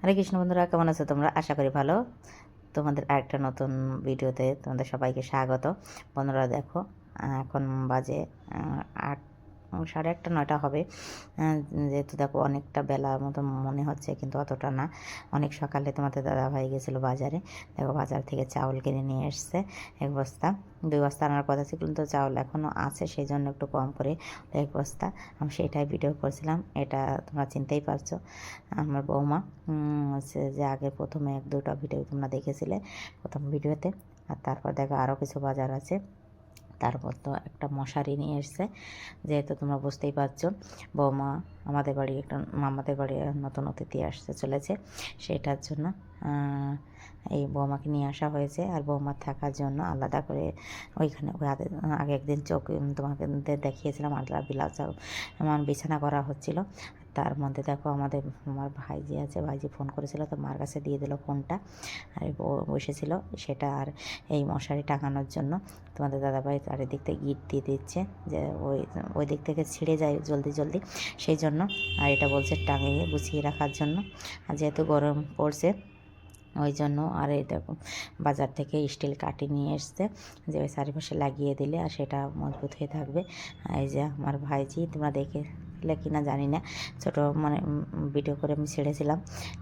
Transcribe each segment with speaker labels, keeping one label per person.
Speaker 1: হরে কৃষ্ণ বন্ধুরা, কেমন আছো তোমরা? আশা করি ভালো। তোমাদের আরেকটা নতুন ভিডিওতে তোমাদের সবাইকে স্বাগত। বন্ধুরা দেখো, এখন বাজে আট সাড়ে আটটা নয়টা হবে। যেহেতু দেখো অনেকটা বেলার মতো মনে হচ্ছে, কিন্তু অতটা না। অনেক সকালে তোমাদের দাদা ভাই গেছিল বাজারে। দেখো বাজার থেকে চাউল কিনে নিয়ে এসছে এক বস্তা। দুই বস্তা আনার কথা ছিল, কিন্তু চাউল এখনও আছে, সেই জন্য একটু কম করে এক বস্তা। আমি সেটাই ভিডিও করছিলাম, এটা তোমরা চিনতেই পারছ। আমার বৌমা হচ্ছে যে আগে প্রথমে এক, দুটো ভিডিও তোমরা দেখেছিলে প্রথম ভিডিওতে আর তারপর দেখো আরও কিছু বাজার আছে। তারপর তো একটা মশারি নিয়ে এসছে। যেহেতু তোমরা বুঝতেই পারছ, বৌমা আমাদের বাড়ি একটা, মামাদের বাড়ি নতুন অতিথি আসতে চলেছে। সেটার জন্য এই বৌমাকে নিয়ে আসা হয়েছে। আর বৌমার থাকার জন্য আলাদা করে ওইখানে ওই আগে- একদিন চোখ, তোমাকে দেখিয়েছিলাম আলাদা বিলাস বিছানা করা হচ্ছিল। তার মধ্যে দেখো আমাদের আমার ভাইজি আছে, ভাইজি ফোন করেছিল তো মার কাছে দিয়ে দিল ফোনটা। আর বসেছিল সেটা আর এই মশারি টাঙানোর জন্য। তোমাদের দাদাভাই চারিদিক থেকে গিট দিয়ে দিচ্ছে যে ওই ওই দিক থেকে ছিঁড়ে যায় জলদি জলদি। সেই জন্য আর এটা বলছে টাঙিয়ে গুছিয়ে রাখার জন্য। আর যেহেতু গরম পড়ছে, ওই জন্য আর এই দেখো বাজার থেকে স্টিল কাটি নিয়ে এসছে যে ওই চারিপাশে লাগিয়ে দিলে আর সেটা মজবুত হয়ে থাকবে। এই যে আমার ভাইজি, তোমরা দেখে কি না জানি না। ছোট মানে ভিডিও করে আমি ছেড়েছিলাম।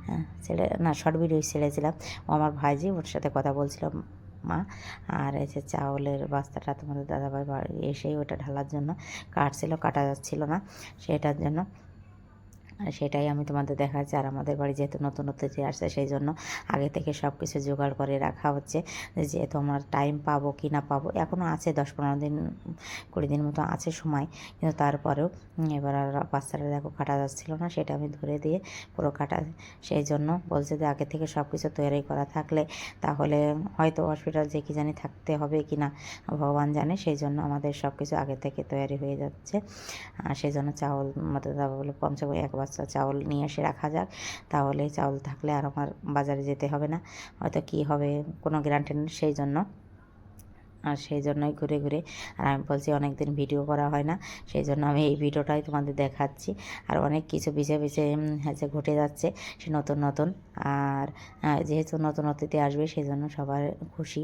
Speaker 1: হ্যাঁ ছেড়ে, না শর্ট ভিডিও ছেড়েছিলাম। ও আমার ভাইজি ওর সাথে কথা বলছিলাম মা, আর এই যে চাউলের বাস্তাটা তোমাদের দাদাভাই এসেই ওটা ঢালার জন্য কাটছিল, কাটা যাচ্ছিল না, সেটার জন্য সেটাই আমি তোমাদের দেখাচ্ছি। আর আমাদের বাড়ি যেহেতু নতুন অতিথি আসছে সেই জন্য আগে থেকে সব কিছু জোগাড় করে রাখা হচ্ছে যেহেতু আমার টাইম পাবো কি না পাবো। এখনও আছে দশ পনেরো দিন, কুড়ি দিন মতো আছে সময়, কিন্তু তারপরেও এবার আর বাচ্চারা দেখো কাটা যাচ্ছিল না, সেটা আমি ধরে দিয়ে পুরো কাটা সেই জন্য বলছে যে আগে থেকে সব কিছু তৈরি করা থাকলে তাহলে হয়তো হসপিটাল যে কি জানি থাকতে হবে কি না, ভগবান জানে সেই জন্য আমাদের সব কিছু আগে থেকে তৈরি হয়ে যাচ্ছে। আর সেই জন্য চাউল মতো বলে কমসে কম এক বস্তা চাউল নিয়ে এসে রাখা যাক। তাহলে চাউল থাকলে আর আমার বাজারে যেতে হবে না। হয়তো কি হবে কোনো গ্যারান্টি নেই, সেই জন্য। আর সেই জন্যই ঘুরে ঘুরে, আর আমি বলছি অনেক দিন ভিডিও করা হয় না, সেই জন্য আমি এই ভিডিওটাই তোমাদের দেখাচ্ছি। আর অনেক কিছু পিছে পিছে হচ্ছে ঘটে যাচ্ছে, সে নতুন নতুন, আর যেহেতু নতুন অতিথি আসবে, সেই জন্য সবার খুশি।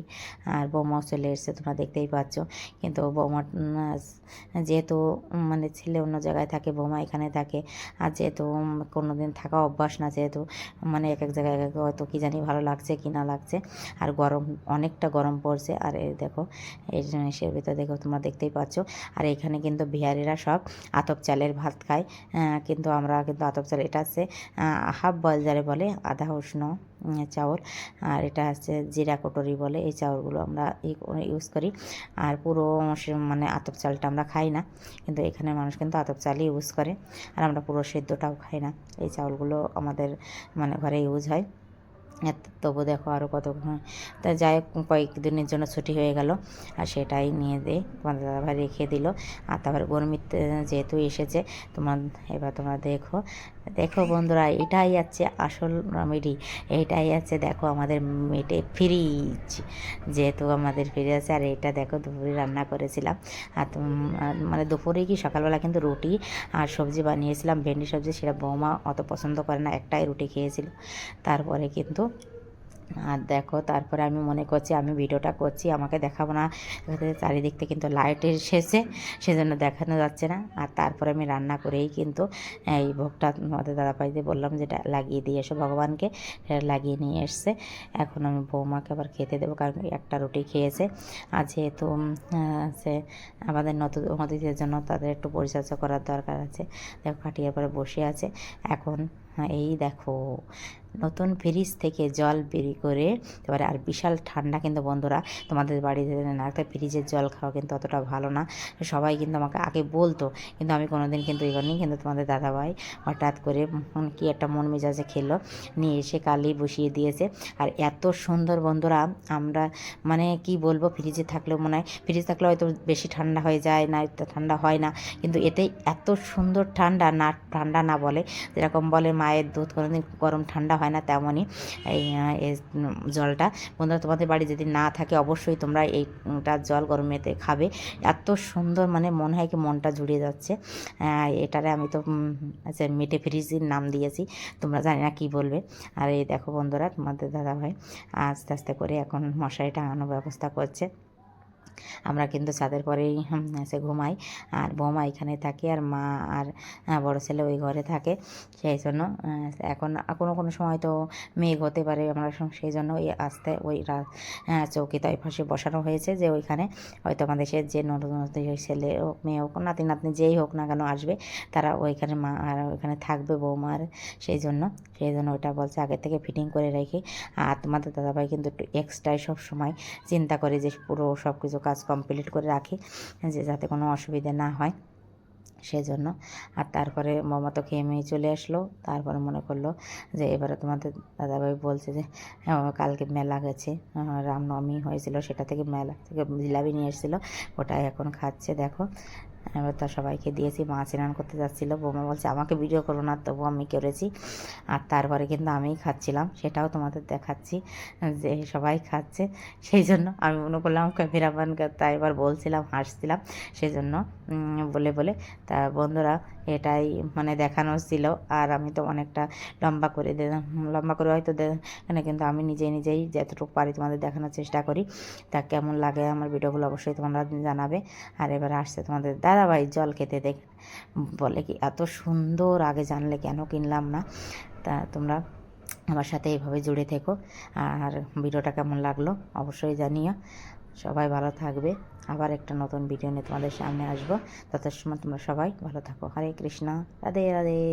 Speaker 1: আর বৌমাও চলে এসছে, তোমরা দেখতেই পাচ্ছ। কিন্তু বৌমা যেহেতু মানে ছেলে অন্য জায়গায় থাকে, বৌমা এখানে থাকে, আর যেহেতু কোনো দিন থাকা অভ্যাস না, যেহেতু মানে এক এক জায়গায় এক এক হয়তো কী জানি ভালো লাগছে কি না লাগছে, আর গরম, অনেকটা গরম পড়ছে, আর দেখো এই ভিতরে দেখো তোমরা দেখতেই পাচ্ছ। আর এখানে কিন্তু বিহারিরা সব আতপ চালের ভাত খায়। কিন্তু আমরা কিন্তু আতপ চাল, এটা হচ্ছে হাফ বয়েল যারে বলে, আধা উষ্ণ চাউল। আর এটা হচ্ছে জিরা কটরি বলে, এই চাউলগুলো আমরা ইউজ করি আর পুরো মানে আতপ চালটা আমরা খাই না, কিন্তু এখানে মানুষ কিন্তু আতপ চালই ইউজ করে। আর আমরা পুরো সেদ্ধটাও খাই না, এই চাউলগুলো আমাদের মানে ঘরে ইউজ হয়। তবু দেখো আরও কতক্ষণ, তা যাই হোক, কয়েকদিনের জন্য ছুটি হয়ে গেল, আর সেটাই নিয়ে দিয়ে তোমাদের দাদাভাই রেখে দিল, আর তারপর গরমিত যেহেতু এসেছে, তোমার, এবার তোমরা দেখো দেখো বন্ধুরা, এটাই আছে আসল রেমেডি এটাই আছে দেখো আমাদের মেটে ফ্রিজ যেহেতু আমাদের ফ্রিজ আছে, আর এটা দেখো দুপুরে রান্না করেছিলাম। আর মানে দুপুরে কি সকালবেলা কিন্তু রুটি আর সবজি বানিয়েছিলাম, ভেন্ডি সবজি সেটা বৌমা অত পছন্দ করে না, একটাই রুটি খেয়েছিল। তারপরে কিন্তু আর দেখো, তারপরে আমি মনে করছি, আমি ভিডিওটা করছি, আমাকে দেখাবো না। এখানে চারিদিক থেকে কিন্তু লাইট এসেছে, সেজন্য দেখানো যাচ্ছে না। আর তারপরে আমি রান্না করেই কিন্তু এই ভোগটা আমাদের দাদাভাইদের বললাম যেটা লাগিয়ে দিয়ে এসো ভগবানকে। সেটা লাগিয়ে নিয়ে এসছে। এখন আমি বৌমাকে আবার খেতে দেবো, কারণ একটা রুটি খেয়েছে। আর যেহেতু সে আমাদের নতুন অতিথিদের জন্য তাদের একটু পরিচর্যা করার দরকার আছে। দেখো, খাটিয়ার পরে বসে আছে। এখন এই দেখো। নতুন ফ্রিজ থেকে জল বেরি করে, এবারে আর বিশাল ঠান্ডা কিন্তু বন্ধুরা, তোমাদের বাড়িতে না একটা ফ্রিজের জল খাওয়া কিন্তু অতটা ভালো না। সবাই কিন্তু আমাকে আগে বলতো, কিন্তু আমি কোনোদিন কিন্তু এগোনি কিন্তু তোমাদের দাদাভাই হঠাৎ করে কি একটা মন মেজাজে খেলো, নিয়ে এসে কালি বসিয়ে দিয়েছে। আর এত সুন্দর বন্ধুরা, আমরা মানে কি বলব, ফ্রিজে থাকলেও মনে হয়, ফ্রিজ থাকলে হয়তো বেশি ঠান্ডা হয়ে যায়, না ঠান্ডা হয় না, কিন্তু এতে এত সুন্দর ঠান্ডা, না ঠান্ডা না বলে, যেরকম বলে মায়ের দুধ কোনোদিন গরম ঠান্ডা হয় না তেমনই এই জলটা। বন্ধুরা, তোমাদের বাড়ি যদি না থাকে, অবশ্যই তোমরা এইটা জল গরমেতে খাবে। এত সুন্দর মানে মনে হয় কি মনটা জুড়িয়ে যাচ্ছে। এটারে আমি তো আচ্ছা মেটে ফ্রিজির নাম দিয়েছি, তোমরা জানি না কী বলবে। আর এই দেখো বন্ধুরা, তোমাদের দাদাভাই আস্তে আস্তে করে এখন মশারি টাঙানোর ব্যবস্থা করছে। আমরা কিন্তু ছাদের পরেই এসে ঘুমাই। আর বৌমা এখানে থাকে আর মা আর বড় ছেলে ওই ঘরে থাকে। সেই জন্য এখন কোনো কোনো সময় তো মেঘ হতে পারে আমরা সেই জন্য ওই আস্তে ওই চৌকিতে ওই পাশে বসানো হয়েছে যে ওইখানে হয়তো আমাদের সে যে নতুন ছেলে হোক, মেয়ে হোক, নাতি নাতনি যেই হোক না কেন আসবে, তারা ওইখানে মা আর ওইখানে থাকবে বৌমার। সেই জন্য সেই জন্য ওইটা বলছে আগে থেকে ফিটিং করে রেখে। আর তোমাদের দাদাভাই কিন্তু একটু এক্সট্রাই সব সময় চিন্তা করে যে পুরো সব কিছু কাজ কমপ্লিট করে রাখি যে যাতে কোনো অসুবিধে না হয়। সেজন্য। আর তারপরে মামা তো খেয়ে মেয়ে চলে আসলো। তারপরে মনে করল যে এবারে তোমাদের দাদাভাই বলছে যে হ্যাঁ, কালকে মেলা গেছে। রামনবমী হয়েছিল সেটা থেকে মেলা থেকে জিলাপি নিয়ে এসেছিল। ওটাই এখন খাচ্ছে দেখো। এবার তো সবাইকে দিয়েছি, মা স্নান করতে যাচ্ছিল, বৌমা বলছে, আমাকে ভিডিও করো না, তবু আমি করেছি। আর তারপরে কিন্তু আমিই খাচ্ছিলাম, সেটাও তোমাদের দেখাচ্ছি, যে সবাই খাচ্ছে, সেই জন্য আমি মনে করলাম ক্যামেরাম্যানকে তাই এবার বলছিলাম, হাসছিলাম, সেই জন্য বলে বলে, তা বন্ধুরা এটাই মানে দেখানো ছিল। আর আমি তো অনেকটা লম্বা করে দিলাম লম্বা করে হয়তো দে- এখানে কিন্তু আমি নিজেই নিজেই যতটুকু পারি তোমাদের দেখানোর চেষ্টা করি। তা কেমন লাগে আমার ভিডিওগুলো অবশ্যই তোমরা জানাবে। আর এবার আসছে তোমাদের দাদাভাই জল খেতে দেখ, বলে কি, এত সুন্দর আগে জানলে কেন কিনলাম না? তা তোমরা আমার সাথে এইভাবে জুড়ে থেকো। আর ভিডিওটা কেমন লাগল অবশ্যই জানিও। সবাই ভালো থাকবে। আবার একটা নতুন ভিডিও নিয়ে তোমাদের সামনে আসব। তত সময় তোমরা সবাই ভালো থাকো। হরে কৃষ্ণ। রাধে রাধে।